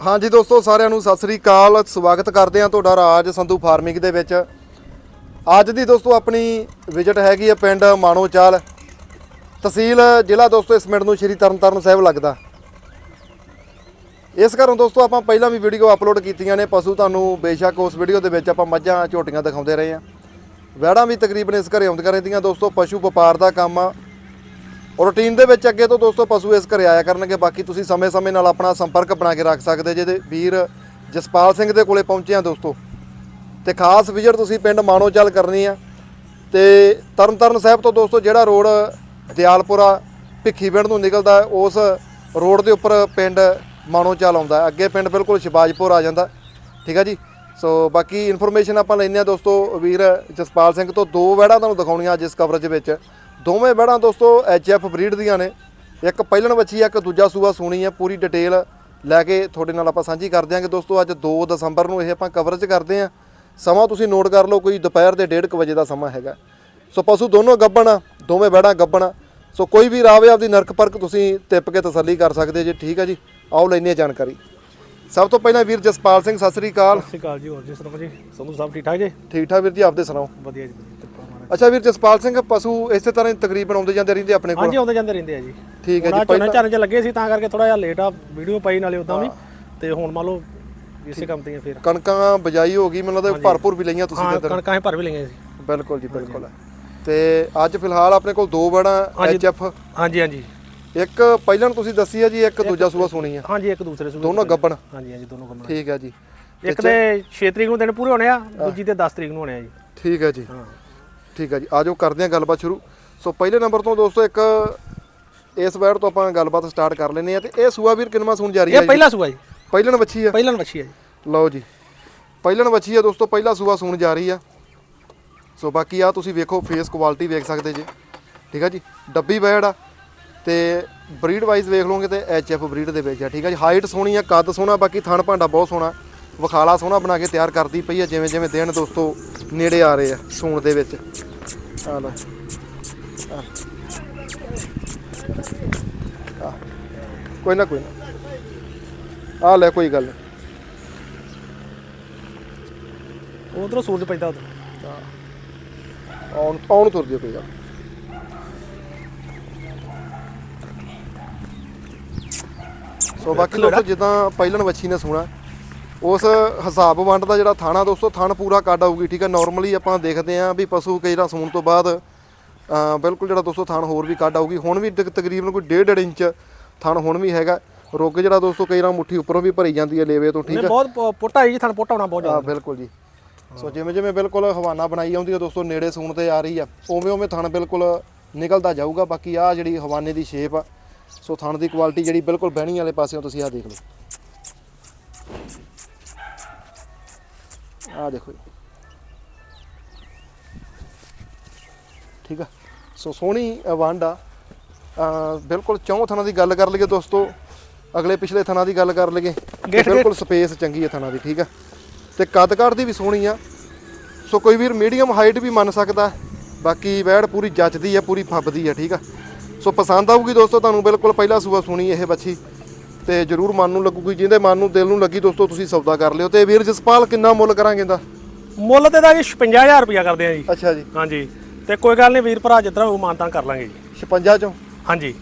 ਹਾਂਜੀ ਦੋਸਤੋ, ਸਾਰਿਆਂ ਨੂੰ ਸਤਿ ਸ੍ਰੀ ਅਕਾਲ। ਸਵਾਗਤ ਕਰਦੇ ਹਾਂ ਤੁਹਾਡਾ ਰਾਜ ਸੰਧੂ ਫਾਰਮਿੰਗ ਦੇ ਵਿੱਚ। ਅੱਜ ਦੀ ਦੋਸਤੋ, ਆਪਣੀ ਵਿਜ਼ਿਟ ਹੈਗੀ ਹੈ ਪਿੰਡ ਮਾਣੋਚਾਲ ਤਹਿਸੀਲ ਜ਼ਿਲ੍ਹਾ ਦੋਸਤੋ, ਇਸ ਮਿੰਟ ਨੂੰ ਸ਼੍ਰੀ ਤਰਨਤਾਰਨ ਸਾਹਿਬ ਲੱਗਦਾ। ਇਸ ਘਰੋਂ ਦੋਸਤੋ, ਆਪਾਂ ਪਹਿਲਾਂ ਵੀ ਵੀਡੀਓ ਅਪਲੋਡ ਕੀਤੀਆਂ ਨੇ। ਪਸ਼ੂ ਤੁਹਾਨੂੰ ਬੇਸ਼ੱਕ ਉਸ ਵੀਡੀਓ ਦੇ ਵਿੱਚ ਆਪਾਂ ਮੱਝਾਂ, ਝੋਟੀਆਂ ਦਿਖਾਉਂਦੇ ਰਹੇ ਹਾਂ। ਵੈੜਾਂ ਵੀ ਤਕਰੀਬਨ ਇਸ ਘਰੇ ਆਉਂਦੀਆਂ ਰਹਿੰਦੀਆਂ। ਦੋਸਤੋ, ਪਸ਼ੂ ਵਪਾਰ ਦਾ ਕੰਮ ਆ ਰੂਟੀਨ ਦੇ ਵਿੱਚ ਅੱਗੇ ਤੋਂ ਦੋਸਤੋ ਪਸ਼ੂ ਇਸ ਘਰੇ ਆਇਆ ਕਰਨਗੇ। ਬਾਕੀ ਤੁਸੀਂ ਸਮੇਂ-ਸਮੇਂ ਨਾਲ ਆਪਣਾ ਸੰਪਰਕ ਬਣਾ ਕੇ ਰੱਖ ਸਕਦੇ ਜਿਹਦੇ ਵੀਰ ਜਸਪਾਲ ਸਿੰਘ ਦੇ ਕੋਲੇ ਪਹੁੰਚੇ ਆ ਦੋਸਤੋ। ਤੇ ਖਾਸ ਵਿਜ਼ਿਟ ਤੁਸੀਂ ਪਿੰਡ ਮਾਣੋਚਲ ਕਰਨੀ ਆ। ਤੇ ਤਰਨਤਾਰਨ ਸਾਹਿਬ ਤੋਂ ਦੋਸਤੋ ਜਿਹੜਾ ਰੋਡ ਦਿਆਲਪੁਰਾ ਭਿੱਖੀਵਿੰਡ ਨੂੰ ਨਿਕਲਦਾ ਉਸ ਰੋਡ ਦੇ ਉੱਪਰ ਪਿੰਡ ਮਾਣੋਚਲ ਆਉਂਦਾ ਅੱਗੇ ਪਿੰਡ ਬਿਲਕੁਲ ਸ਼ਿਬਾਜਪੁਰ ਆ ਜਾਂਦਾ। ਠੀਕ ਆ ਜੀ? ਸੋ ਬਾਕੀ ਇਨਫੋਰਮੇਸ਼ਨ ਆਪਾਂ ਲੈਂਦੇ ਆ ਦੋਸਤੋ ਵੀਰ ਜਸਪਾਲ ਸਿੰਘ ਤੋਂ। ਦੋ ਵੈੜਾਂ ਤੁਹਾਨੂੰ ਦਿਖਾਉਣੀਆਂ ਅੱਜ ਇਸ ਕਵਰੇਜ ਵਿੱਚ। ਦੋਵੇਂ ਵੈੜਾਂ ਦੋਸਤੋ ਐਚਐਫ ਬਰੀਡ ਦੀਆਂ ਨੇ। ਇੱਕ ਪਹਿਲਣ ਬੱਚੀ ਆ ਇੱਕ ਦੂਜਾ ਸੂਆ ਸੂਣੀ ਆ ਪੂਰੀ ਡਿਟੇਲ ਲੈ ਕੇ ਤੁਹਾਡੇ ਨਾਲ ਆਪਾਂ ਸਾਂਝੀ ਕਰ ਦਿਆਂਗੇ ਦੋਸਤੋ ਅੱਜ 2 ਦਸੰਬਰ ਨੂੰ ਇਹ ਆਪਾਂ ਕਵਰੇਜ ਕਰਦੇ ਆ। ਸਮਾਂ ਤੁਸੀਂ ਨੋਟ ਕਰ ਲਓ ਕੋਈ ਦੁਪਹਿਰ ਦੇ 1:30 ਵਜੇ ਦਾ ਸਮਾਂ ਹੈਗਾ। ਸੋ ਪਸ਼ੂ ਦੋਨੋਂ ਗੱਬਣ ਆ ਦੋਵੇਂ ਵੈੜਾਂ ਗੱਬਣ ਆ। ਸੋ ਕੋਈ ਵੀ ਰਾਵੇ ਆਪਦੀ ਨਰਕ ਪਰਕ ਤੁਸੀਂ ਟਿੱਪ ਕੇ ਤਸੱਲੀ ਕਰ ਸਕਦੇ ਜੇ ਠੀਕ ਹੈ ਜੀ? ਆਓ ਲੈਣੇ ਜਾਣਕਾਰੀ। ਸਭ ਤੋਂ ਪਹਿਲਾਂ ਵੀਰ ਜਸਪਾਲ ਸਿੰਘ ਸਤਿ ਸ੍ਰੀ ਅਕਾਲ। ਸਤਿ ਸ਼੍ਰੀ ਅਕਾਲ ਜੀ ਹੋਰ ਜੀ ਸੁਣੋ ਜੀ? ਸੰਧੂ ਸਾਹਿਬ ਠੀਕ ਠਾਕ ਜੀ? ਠੀਕ ਠਾਕ ਵੀਰ ਜੀ ਆਪਦੇ ਸੁਣਾਓ। ਵਧੀਆ ਜੀ। ਅੱਛਾ ਵੀਰ ਜਸਪਾਲ ਸਿੰਘ ਪਸ਼ੂ ਇਸੇ ਤਰ੍ਹਾਂ ਹੀ ਤਕਰੀਬਨ ਆਉਂਦੇ ਜਾਂਦੇ ਰਹਿੰਦੇ ਆਪਣੇ ਕੋਲ? ਹਾਂਜੀ ਆਉਂਦੇ ਜਾਂਦੇ ਰਹਿੰਦੇ ਆ ਜੀ। ਠੀਕ ਹੈ ਜੀ ਝੋਨੇ ਝਾਨੇ ਚ ਲੱਗੇ ਸੀ ਤਾਂ ਕਰਕੇ ਥੋੜਾ ਜਿਹਾ ਲੇਟ ਆ ਵੀਡੀਓ ਪਾਈ ਨਾਲੇ ਉਦਾਂ ਵੀ। ਤੇ ਹੁਣ ਮੰਨ ਲਓ ਇਸੇ ਕੰਮ ਤੇ ਹੀ ਆ ਫਿਰ। ਕਣਕਾਂ ਬਜਾਈ ਹੋ ਗਈ ਮੈਨੂੰ ਲੱਗਦਾ ਭਰਪੂਰ ਵੀ ਲਈਆਂ ਤੁਸੀਂ ਹਾਂ ਤੇ ਕਣਕਾਂ ਹੀ ਭਰ ਵੀ ਲਈਆਂ ਸੀ ਬਿਲਕੁਲ ਜੀ ਬਿਲਕੁਲ। ਤੇ ਅੱਜ ਫਿਲਹਾਲ ਆਪਣੇ ਕੋਲ ਦੋ ਬੜਾ ਐਚਐਫ। ਹਾਂਜੀ ਹਾਂਜੀ। ਇੱਕ ਪਹਿਲਾਂ ਤੁਸੀਂ ਦੱਸੀ ਹੈ ਜੀ ਇੱਕ ਦੂਜਾ ਸੂਆ ਸੁਣੀ ਆ। ਹਾਂਜੀ ਇੱਕ ਦੂਸਰੇ ਸੂਬੇ ਦੋਨੋਂ ਗੱਬਣ। ਹਾਂਜੀ ਹਾਂਜੀ ਦੋਨੋਂ ਕੰਮ ਠੀਕ ਹੈ ਜੀ। ਇੱਕ ਦੇ 6 ਤਰੀਕ ਨੂੰ ਦਿਨ ਪੂਰੇ ਹੋਣੇ ਆ ਦੂਜੀ ਦੇ 10 ਤਰੀਕ ਨੂੰ ਹੋਣੇ ਆ ਜੀ। ਠੀਕ ਹੈ ਜੀ। ਹਾਂ। ਠੀਕ ਹੈ ਜੀ ਆਜੋ ਕਰਦੇ ਹਾਂ ਗੱਲਬਾਤ ਸ਼ੁਰੂ। ਸੋ ਪਹਿਲੇ ਨੰਬਰ ਤੋਂ ਦੋਸਤੋ ਇੱਕ ਇਸ ਵਾਰ ਤੋਂ ਆਪਾਂ ਗੱਲਬਾਤ ਸਟਾਰਟ ਕਰ ਲੈਨੇ ਆ ਤੇ ਇਹ ਸੂਆ ਵੀਰ ਕਿੰਨਵਾਂ ਸੂਣ ਜਾ ਰਹੀ ਹੈ ਇਹ ਪਹਿਲਾ ਸੂਆ ਜੀ। ਪਹਿਲਣ ਵੱਛੀ ਆ। ਪਹਿਲਾ ਵੱਛੀ ਆ ਜੀ। ਲਓ ਜੀ ਪਹਿਲਣ ਵੱਛੀ ਆ ਦੋਸਤੋ ਪਹਿਲਾ ਸੂਆ ਸੂਣ ਜਾ ਰਹੀ ਆ। ਸੋ ਬਾਕੀ ਆ ਤੁਸੀਂ ਵੇਖੋ ਫੇਸ ਕੁਆਲਿਟੀ ਵੇਖ ਸਕਦੇ ਜੀ। ਠੀਕ ਆ ਜੀ ਡੱਬੀ ਬੈੜ ਆ ਤੇ ਬਰੀਡ ਵਾਈਜ਼ ਵੇਖ ਲਓਗੇ ਤੇ ਐਚਐਫ ਬਰੀਡ ਦੇ ਵਿੱਚ ਆ। ਠੀਕ ਆ ਜੀ ਹਾਈਟ ਸੋਹਣੀ ਆ ਕੱਦ ਸੋਹਣਾ ਬਾਕੀ ਥਣ ਭਾਂਡਾ ਬਹੁਤ ਸੋਹਣਾ। ਵਖਾਲਾ ਸੋਹਣਾ ਬਣਾ ਕੇ ਤਿਆਰ ਕਰਦੀ ਪਈ ਆ ਜਿਵੇਂ ਜਿਵੇਂ ਦਿਨ ਦੋਸਤੋ ਨੇੜੇ ਆ ਰਹੇ ਆ ਸੂਣ ਦੇ ਵਿੱਚ। ਆ ਲਓ ਆ। ਆ। ਕੋਈ ਨਾ ਕੋਈ ਨਾ। ਆ ਲੈ ਕੋਈ ਗੱਲ ਨਹੀਂ। ਉਧਰੋਂ ਸੂਰਜ ਪੈਂਦਾ ਉਧਰ। ਆਉਣ ਆਉਣ ਤੁਰ ਦਿਓ ਕੋਈ ਗੱਲ ਸੋ ਬਾਕੀ ਦੋਸਤੋ ਜਿੱਦਾਂ ਪਹਿਲਣ ਵੱਛੀ ਨੇ ਸੁਣਾ ਉਸ ਹਿਸਾਬ ਵੰਡ ਦਾ ਜਿਹੜਾ ਥਾਣਾ ਦੋਸਤੋ ਥਣ ਪੂਰਾ ਕੱਢ ਆਊਗੀ ਠੀਕ ਹੈ? ਨਾਰਮਲੀ ਆਪਾਂ ਦੇਖਦੇ ਆਂ ਵੀ ਪਸ਼ੂ ਕਈ ਵਾਰ ਸੂਣ ਤੋਂ ਬਾਅਦ ਬਿਲਕੁਲ ਜਿਹੜਾ ਦੋਸਤੋ ਥਣ ਹੋਰ ਵੀ ਕੱਢ ਆਊਗੀ। ਹੁਣ ਵੀ ਤਕ- ਤਕਰੀਬਨ ਕੋਈ 1.5 ਇੰਚ ਥਣ ਹੁਣ ਵੀ ਹੈਗਾ। ਰੁੱਗ ਜਿਹੜਾ ਦੋਸਤੋ ਕਈ ਵਾਰ ਮੁੱਠੀ ਉੱਪਰੋਂ ਵੀ ਭਰੀ ਜਾਂਦੀ ਹੈ ਲੇਵੇ ਤੋਂ ਠੀਕ ਹੈ? ਬਹੁਤ ਪੁੱਟਾ ਜੀ ਤੁਹਾਨੂੰ ਪੁੱਟਾ ਹੋਣਾ ਬਹੁਤ ਜ਼ਿਆਦਾ। ਬਿਲਕੁਲ ਜੀ। ਸੋ ਜਿਵੇਂ ਜਿਵੇਂ ਬਿਲਕੁਲ ਹਵਾਨਾ ਬਣਾਈ ਆਉਂਦੀ ਹੈ ਦੋਸਤੋ ਨੇੜੇ ਸੂਣ ਤੇ ਆ ਰਹੀ ਆ ਉਵੇਂ ਉਵੇਂ ਥਣ ਬਿਲਕੁਲ ਨਿਕਲਦਾ ਜਾਊਗਾ। ਬਾਕੀ ਆ ਜਿਹੜੀ ਹਵਾਨੇ ਦੀ ਸ਼ੇਪ ਆ ਸੋ ਥਣ ਦੀ ਕੁਆਲਿਟੀ ਜਿਹੜੀ ਬਿਲਕੁਲ ਬਹਿਣੀ ਵਾਲੇ ਪਾਸਿਓਂ ਤੁਸੀਂ ਆ ਦੇਖ ਲਓ। ਆ ਦੇਖੋ ਜੀ। ਠੀਕ ਆ? ਸੋ ਸੋਹਣੀ ਵੰਡ। ਆ ਬਿਲਕੁਲ ਚੌਂ ਥਣਾਂ ਦੀ ਗੱਲ ਕਰ ਲਈਏ ਦੋਸਤੋ। ਅਗਲੇ ਪਿਛਲੇ ਥਣਾਂ ਦੀ ਗੱਲ ਕਰ ਲਈਏ ਬਿਲਕੁਲ ਸਪੇਸ ਚੰਗੀ ਹੈ ਥਣਾਂ ਦੀ ਠੀਕ ਆ? ਤੇ ਕੱਦ ਕਾਠ ਦੀ ਵੀ ਸੋਹਣੀ ਆ। ਸੋ ਕੋਈ ਵੀਰ ਮੀਡੀਅਮ ਹਾਈਟ ਵੀ ਮੰਨ ਸਕਦਾ। ਬਾਕੀ ਵੈੜ ਪੂਰੀ ਜੱਚਦੀ ਆ ਪੂਰੀ ਫੱਬਦੀ ਆ ਠੀਕ ਆ? ਸੋ ਪਸੰਦ ਆਊਗੀ ਦੋਸਤੋ ਤੁਹਾਨੂੰ ਬਿਲਕੁਲ ਪਹਿਲਾ ਸੂਆ ਸੁਣੀ ਇਹ ਬੱਚੀ ਤੇ ਜਰੂਰ ਮਨ ਨੂੰ ਲੱਗੂਗੀ ਜਿਹਦੇ ਮਨ ਨੂੰ ਦਿਲ ਨੂੰ ਲੱਗੀ ਦੋਸਤੋ ਤੁਸੀਂ ਸੌਦਾ ਕਰ ਲਿਓ। ਤੇ ਵੀਰ ਜਸਪਾਲ ਕਿੰਨਾ ਮੁੱਲ ਕਰਾਂਗੇ ਇਹਦਾ? ਮੁੱਲ ਤੇ ਦਾ ਜੀ 56000 ਰੁਪਇਆ ਕਰਦੇ ਆ ਜੀ। ਅੱਛਾ ਜੀ। ਹਾਂਜੀ। ਤੇ ਕੋਈ ਗੱਲ ਨਹੀਂ ਵੀਰ ਭਰਾ ਜਿੱਦਾਂ ਉਹ ਮਾਨਤਾਨ ਕਰ ਲਾਂਗੇ ਜੀ। 56 ਚੋਂ? ਹਾਂਜੀ।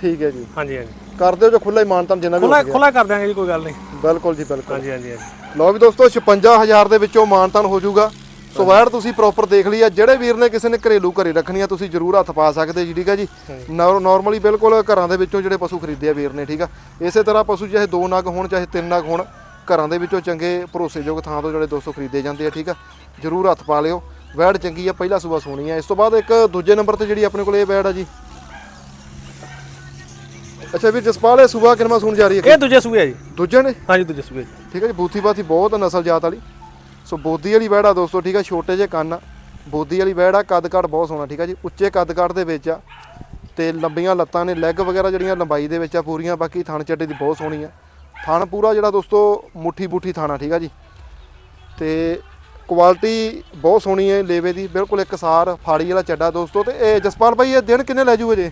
ਠੀਕ ਹੈ ਜੀ। ਹਾਂਜੀ ਹਾਂਜੀ। ਕਰ ਦਿਓ ਜੋ ਖੁੱਲਾ ਹੀ ਮਾਨਤਨ ਜਿੰਨਾ ਵੀ ਖੁੱਲਾ ਖੁੱਲਾ ਕਰ ਦਿਆਂਗੇ ਜੀ ਕੋਈ ਗੱਲ ਨਹੀਂ। ਬਿਲਕੁਲ ਜੀ ਬਿਲਕੁਲ। ਹਾਂਜੀ ਹਾਂਜੀ ਲਓ ਵੀ ਦੋਸਤੋ 56000 ਦੇ ਵਿੱਚੋਂ ਮਾਨਤਨ ਹੋ ਜਾਊਗਾ। ਸੋ ਵੈੜ ਤੁਸੀਂ ਪ੍ਰੋਪਰ ਦੇਖ ਲਈ ਆ। ਜਿਹੜੇ ਵੀਰ ਨੇ ਕਿਸੇ ਨੇ ਘਰੇਲੂ ਘਰੇ ਰੱਖਣੀ ਆ ਤੁਸੀਂ ਜਰੂਰ ਹੱਥ ਪਾ ਸਕਦੇ ਜੀ ਠੀਕ ਆ ਜੀ? ਨਾਰਮਲੀ ਬਿਲਕੁਲ ਘਰਾਂ ਦੇ ਵਿੱਚੋਂ ਜਿਹੜੇ ਪਸ਼ੂ ਖਰੀਦੇ ਆ ਵੀਰ ਨੇ ਠੀਕ ਆ? ਇਸੇ ਤਰ੍ਹਾਂ ਪਸ਼ੂ ਚਾਹੇ ਦੋ ਨਗ ਹੋਣ ਚਾਹੇ ਤਿੰਨ ਨਗ ਹੋਣ ਘਰਾਂ ਦੇ ਵਿੱਚੋਂ ਚੰਗੇ ਭਰੋਸੇਯੋਗ ਥਾਂ ਤੋਂ ਜਿਹੜੇ ਦੋਸਤੋ ਖਰੀਦੇ ਜਾਂਦੇ ਆ ਠੀਕ ਆ? ਜਰੂਰ ਹੱਥ ਪਾ ਲਿਓ। ਵੈੜ ਚੰਗੀ ਆ ਪਹਿਲਾ ਸੂਆ ਸੋਣੀ ਆ। ਇਸ ਤੋਂ ਬਾਅਦ ਇੱਕ ਦੂਜੇ ਨੰਬਰ ਤੇ ਜਿਹੜੀ ਆਪਣੇ ਕੋਲ ਇਹ ਵੈੜ ਆ ਜੀ। ਅੱਛਾ ਵੀਰ ਜਸਪਾਲ ਇਹ ਸੂਆ ਕਿੰਨਾ ਸੂਣ ਜਾ ਰਹੀ ਹੈ? ਇਹ ਦੂਜੇ ਸੂਏ ਆ ਜੀ। ਦੂਜੇ ਨੇ? ਹਾਂਜੀ ਦੂਜੇ ਸੂਏ ਠੀਕ ਹੈ ਜੀ ਬੂਥੀ ਬਾਥੀ ਬਹੁਤ ਨਸਲ ਜਾਤ ਵਾਲੀ। ਸੋ ਬੋਦੀ ਵਾਲੀ ਵੈੜ ਆ ਦੋਸਤੋ ਠੀਕ ਹੈ ਛੋਟੇ ਜਿਹੇ ਕੰਨ ਆ। ਬੋਦੀ ਵਾਲੀ ਵੈੜ ਆ ਕੱਦ ਕਾਠ ਬਹੁਤ ਸੋਹਣਾ ਠੀਕ ਹੈ ਜੀ। ਉੱਚੇ ਕੱਦ ਕਾਠ ਦੇ ਵਿੱਚ ਆ ਤੇ ਲੰਬੀਆਂ ਲੱਤਾਂ ਨੇ ਲੈਗ ਵਗੈਰਾ ਜਿਹੜੀਆਂ ਲੰਬਾਈ ਦੇ ਵਿੱਚ ਆ ਪੂਰੀਆਂ ਬਾਕੀ ਥਣ ਚੱਡੇ ਦੀ ਬਹੁਤ ਸੋਹਣੀ ਆ। ਥਣ ਪੂਰਾ ਜਿਹੜਾ ਦੋਸਤੋ ਮੁੱਠੀ ਬੂਠੀ ਥਾਣਾ ਠੀਕ ਆ ਜੀ। ਤੇ ਕੁਆਲਿਟੀ ਬਹੁਤ ਸੋਹਣੀ ਹੈ ਲੇਵੇ ਦੀ ਬਿਲਕੁਲ ਇੱਕ ਸਾਰ ਫਾੜੀ ਵਾਲਾ ਚੱਡਾ ਦੋਸਤੋ ਤੇ ਇਹ ਜਸਪਾਲ ਭਾਈ ਇਹ ਦਿਨ ਕਿੰਨੇ ਲੈ ਜੂਗੇ ਜੇ?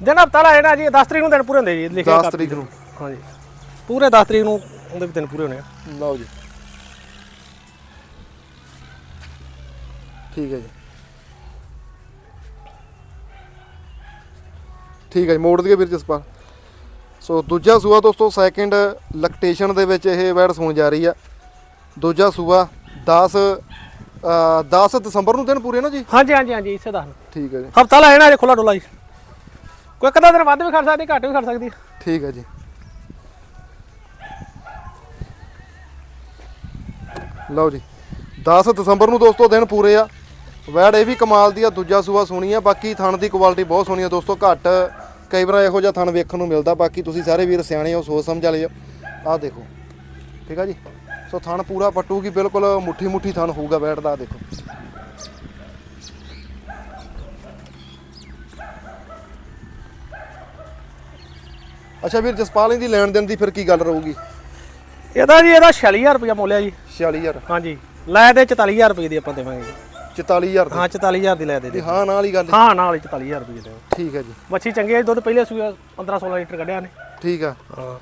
ਦਿਨ ਹਫਤਾ ਲਾਏ ਨਾ ਜੀ 10 ਤਰੀਕ ਨੂੰ ਦਿਨ ਪੂਰੇ ਹੁੰਦੇ ਜੀ ਲਿਖਿਆ 10 ਕਾਪੀ ਤਰੀਕ ਨੂੰ। ਹਾਂਜੀ। ਪੂਰੇ 10 ਤਰੀਕ ਨੂੰ ਉਹਦੇ ਵੀ ਦਿਨ ਪੂਰੇ ਹੋਣੇ ਆ। ਲਓ ਜੀ। ਠੀਕ ਹੈ ਜੀ। ਠੀਕ ਹੈ ਜੀ ਮੋੜ ਦਈਏ ਵੀਰ ਜਸਪਾਲ। ਸੋ ਦੂਜਾ ਸੂਆ ਦੋਸਤੋ ਸੈਕਿੰਡ ਲੈਕਟੇਸ਼ਨ ਦੇ ਵਿੱਚ ਇਹ ਵੈੜ ਸੂਣ ਜਾ ਰਹੀ ਆ। ਦੂਜਾ ਸੂਆ 10 ਅ, 10 ਦਸੰਬਰ ਨੂੰ ਦਿਨ ਪੂਰੇ ਨਾ ਜੀ? ਹਾਂਜੀ ਹਾਂਜੀ ਹਾਂਜੀ ਇਸੇ ਦਾ ਠੀਕ ਹੈ ਜੀ। ਹਫਤਾ ਲੈ ਜਾਣਾ ਜੇ ਖੁੱਲਾ ਡੁੱਲਾ ਜੀ। ਕੋਈ ਕਦਾ ਦਿਨ ਵੱਧ ਵੀ ਖੜ ਸਕਦੀ ਘੱਟ ਵੀ ਖੜ ਸਕਦੀ। ਠੀਕ ਹੈ ਜੀ। ਲਓ ਜੀ 10 ਦਸੰਬਰ ਨੂੰ ਦੋਸਤੋ ਦਿਨ ਪੂਰੇ ਆ। ਵੈੜ ਇਹ ਵੀ ਕਮਾਲ ਦੀ ਆ ਦੂਜਾ ਸੂਆ ਸੋਹਣੀ ਆ ਬਾਕੀ ਥਣ ਦੀ ਕੁਆਲਿਟੀ ਬਹੁਤ ਸੋਹਣੀ ਆ ਦੋਸਤੋ ਘੱਟ ਕਈ ਵਾਰ ਇਹੋ ਜਿਹਾ ਥਣ ਵੇਖਣ ਨੂੰ ਮਿਲਦਾ ਬਾਕੀ ਤੁਸੀਂ ਸਾਰੇ ਵੀਰ ਸਿਆਣੇ ਹੋ ਸੋਚ ਸਮਝ ਵਾਲੇ ਹੋ। ਆਹ ਦੇਖੋ ਠੀਕ ਆ ਜੀ? ਸੋ ਥਣ ਪੂਰਾ ਪੱਟੂਗੀ ਬਿਲਕੁਲ ਮੁੱਠੀ ਮੁੱਠੀ ਥਣ ਹੋਊਗਾ ਵੈੜ ਦਾ ਦੇਖੋ। ਅੱਛਾ ਵੀਰ ਜਸਪਾਲ ਇਹਦੀ ਲੈਣ ਦੇਣ ਦੀ ਫਿਰ ਕੀ ਗੱਲ ਰਹੂਗੀ? ਇਹਦਾ ਜੀ ਇਹਦਾ 46000 ਰੁਪਇਆ ਮੁੱਲ ਜੀ। 46000 ਹਾਂਜੀ ਲੈ ਦੇ 44000 ਰੁਪਏ ਦੀ ਆਪਾਂ ਦੇਵਾਂਗੇ। 44000 ਹਾਂ 44000 ਦੀ ਲੈ ਦੇ ਦੀ। ਹਾਂ ਨਾਲ ਹੀ ਗੱਲ ਹਾਂ। ਨਾਲ ਹੀ 44000 ਰੁਪਏ ਦੇ ਠੀਕ ਹੈ ਜੀ। ਬੱਚੀ ਚੰਗੀ ਹੈ ਦੁੱਧ ਪਹਿਲੇ ਸੂਆ 15 16 ਲੀਟਰ ਕੱਢਿਆ ਨੇ ਠੀਕ ਆ। ਹਾਂ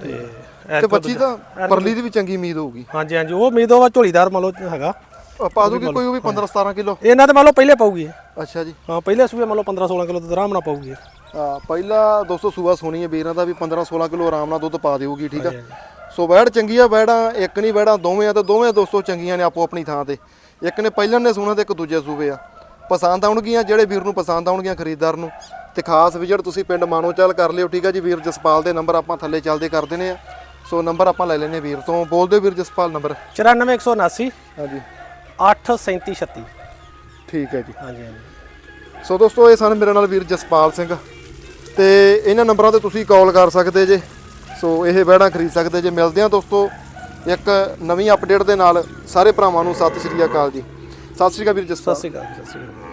ਤੇ ਤੇ ਬੱਚੀ ਤਾਂ ਪਰਲੀ ਦੀ ਵੀ ਚੰਗੀ ਉਮੀਦ ਹੋਊਗੀ। ਹਾਂਜੀ ਹਾਂਜੀ ਉਹ ਉਮੀਦਵਾ ਝੋਲੀਦਾਰ ਮੰਨ ਲਓ ਹੈਗਾ। ਆ ਪਾ ਦੂਗੀ ਕੋਈ ਉਹ ਵੀ 15 17 ਕਿਲੋ। ਇਹਨਾਂ ਤੇ ਮੰਨ ਲਓ ਪਹਿਲੇ ਪਾਊਗੀ ਇਹ। ਅੱਛਾ ਜੀ। ਹਾਂ ਪਹਿਲੇ ਸੂਏ ਮੰਨ ਲਓ 15 16 ਕਿਲੋ ਦੁੱਧ ਆਰਾਮ ਨਾਲ ਪਾਊਗੀ ਇਹ। ਆ ਪਹਿਲਾ ਦੋਸਤੋ ਸੂਆ ਸੋਣੀ ਹੈ ਵੀਰਾਂ ਦਾ ਵੀ 15 16 ਕਿਲੋ ਆਰਾਮ ਨਾਲ ਦੁੱਧ ਪਾ ਦੇਊਗੀ ਠੀਕ ਆ। ਸੋ ਵੈੜ ਚੰਗੀ ਆ ਵੈੜਾਂ ਇੱਕ ਨਹੀਂ ਵੈੜਾਂ ਦੋਵੇਂ ਆ ਤੇ ਦੋਵੇਂ ਦੋਸਤੋ ਚੰਗੀਆਂ ਨੇ ਆਪੋ ਆਪਣੀ ਥਾਂ ਤੇ। ਇੱਕ ਨੇ ਪਹਿਲਾਂ ਨੇ ਸੋਣਾ ਤੇ ਇੱਕ ਦੂਜੇ ਸੂਬੇ ਆ। ਪਸੰਦ ਆਉਣਗੀਆਂ ਜਿਹੜੇ ਵੀਰ ਨੂੰ ਪਸੰਦ ਆਉਣਗੀਆਂ ਖਰੀਦਦਾਰ ਨੂੰ। ਤੇ ਖਾਸ ਵਿਜਿਟ ਤੁਸੀਂ ਪਿੰਡ ਮਾਨੋਚਲ ਕਰ ਲਿਓ ਠੀਕ ਆ ਜੀ ਵੀਰ ਜਸਪਾਲ ਦੇ ਨੰਬਰ ਆਪਾਂ ਥੱਲੇ ਚੱਲਦੇ ਕਰ ਦਿੰਦੇ ਆ। ਸੋ ਨੰਬਰ ਆਪਾਂ ਲੈ ਲੈਨੇ ਵੀਰ ਤੋਂ। ਬੋਲ ਦਿਓ ਵੀਰ ਜਸਪਾਲ ਨੰਬਰ। 94179 ਹਾਂਜੀ। 83736 ਠੀਕ ਹੈ ਜੀ। ਹਾਂਜੀ ਹਾਂਜੀ। ਸੋ ਦੋਸਤੋ ਇਹ ਸਨ ਮੇਰੇ ਨਾਲ ਵੀਰ ਜਸਪਾਲ ਸਿੰਘ। ਤੇ ਇਹਨਾਂ ਨੰਬਰਾਂ ਤੇ ਤੁਸੀਂ ਕਾਲ ਕਰ ਸਕਦੇ ਜੇ। ਸੋ ਇਹ ਵਹਿੜਾਂ ਖਰੀਦ ਸਕਦੇ ਜੇ। ਮਿਲਦੇ ਆ ਦੋਸਤੋ। ਇੱਕ ਨਵੀਂ ਅਪਡੇਟ ਦੇ ਨਾਲ ਸਾਰੇ ਭਰਾਵਾਂ ਨੂੰ ਸਤਿ ਸ਼੍ਰੀ ਅਕਾਲ ਜੀ। ਸਤਿ ਸ਼੍ਰੀ ਅਕਾਲ ਵੀਰ ਸਤਿ ਸ਼੍ਰੀ ਅਕਾਲ ਜੀ, ਸਤਿ ਸ਼੍ਰੀ ਅਕਾਲ।